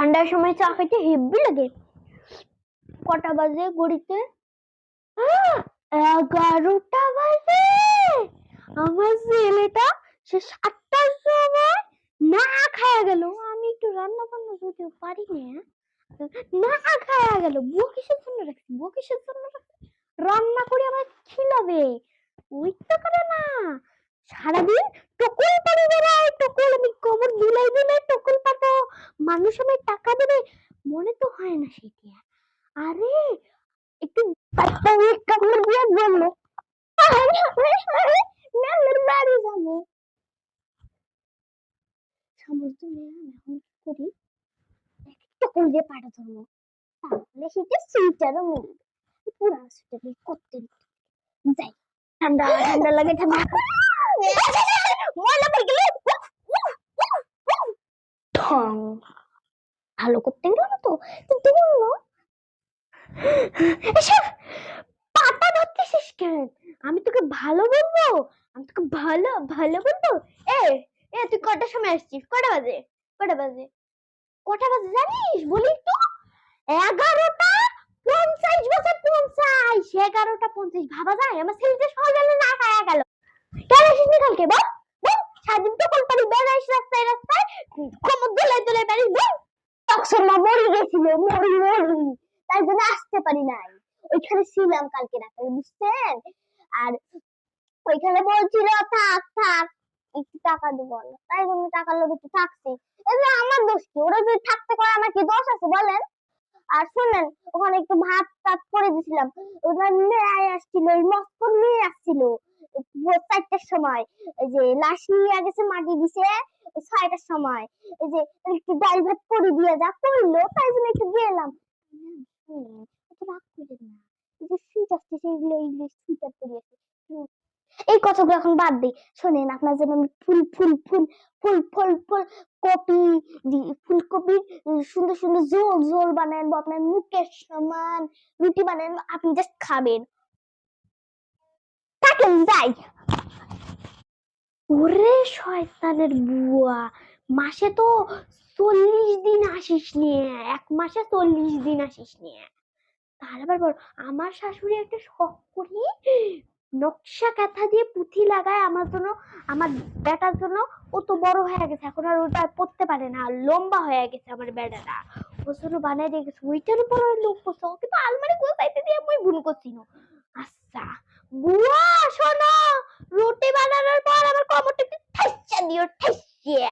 ঠান্ডার সময় চা খেতে হেব্বি লাগে। কটা বাজে আহ, এগারোটা বাজে। আমার ছেলেটা সে সাতটার সময় না খায়া গেল। আমি একটু রান্না বান্না যদিও পারি না না খায়া গেল। বুয়া কিসের জন্য রাখছি? বুয়া কিসের জন্য রাখছি? রান্না করে আমার খিলাবে। ওই তো করে না। সারাদিন টকুল পানি বেড়ায় টকুল আমি কবর দিলাই দিলে টকুল পাতো মানুষ আমায় টাকা দেবে, মনে তো হয় না সেটি আর। একটু বলল করি করতে যাই, ঠান্ডা ঠান্ডা লাগে, ঠান্ডা ঠং ভালো করতে গেল না তো, কিন্তু বলল পাতা ধরতেছিস কেন? আমি তোকে ভালো বলব? আমি তোকে ভালো ভালো বলব? এ এ, তুই কটার সময় আসছিস? কটা বাজে? কটা বাজে? কটা বাজে জানিস? বলি তো এগারোটা পঞ্চাশ বছর পঞ্চাশ, এগারোটা পঞ্চাশ। ভাবা যায়? আমার ছেলেটা সকালে না খাওয়া গেল। কেন আসিসনি কালকে? বল বল। সারাদিন তো কোন পারি বেড়াইস রাস্তায় রাস্তায়। কোমর দোলাই দোলাই বেড়াইস বল তখন মা গেছিল, মরি মরি। তাই জন্য আসতে পারি নাই। ওইখানে ছিলাম কালকে রাতে, বুঝছেন? আর ওইখানে বলছিল, থাক থাক, একটু টাকা দিব না তাই জন্য টাকার লোভে একটু থাকছি। এগুলো আমার দোষ কি? ওরা যদি থাকতে পারে, আমার কি দোষ আছে বলেন? আর শুনেন, ওখানে একটু ভাত টাত করে দিছিলাম। ওখানে মেয়ে আসছিল, ওই মস্কর মেয়ে আসছিল। চারটার সময় যে লাশ নিয়ে গেছে, মাটি দিছে। ছয়টার সময়। এই যে একটু ডাল ভাত করে দিয়ে যা করল তাই জন্য একটু গেলাম। রাগ করেন না। এই যে শীত আসতেছে এগুলো এগুলো শীতের পরিবেশে হুম, এই কথাগুলো এখন বাদ দিই। শোনেন আপনার জন্য আমি ফুল ফুল ফুল ফুল ফুল ফুল কপি ফুলকপির সুন্দর সুন্দর ঝোল ঝোল বানাবো আপনার মুখের সমান রুটি বানাবো আপনি জাস্ট খাবেন। থাকেন যাই। ওরে শয়তানের বুয়া, মাসে তো চল্লিশ দিন আসিস নিয়ে এক মাসে চল্লিশ দিন আসিস নিয়ে তার আবার বল, আমার শাশুড়ি একটা শখ করি, নকশা কাঁথা দিয়ে পুঁথি লাগায় আমার জন্য, আমার বেটার জন্য ও তো বড় হয়ে গেছে, এখন আর ওটা পড়তে পারে না, লম্বা হয়ে গেছে আমার বেটাটা। ওর জন্য বানাই দিয়ে গেছে, ওইটার উপর লোক করছে কিন্তু আলমারি গোছাইতে দিয়ে আমি ভুল করছি না। আচ্ছা বুয়া, শোনো! রুটি বানানোর পর আমার কোমরটা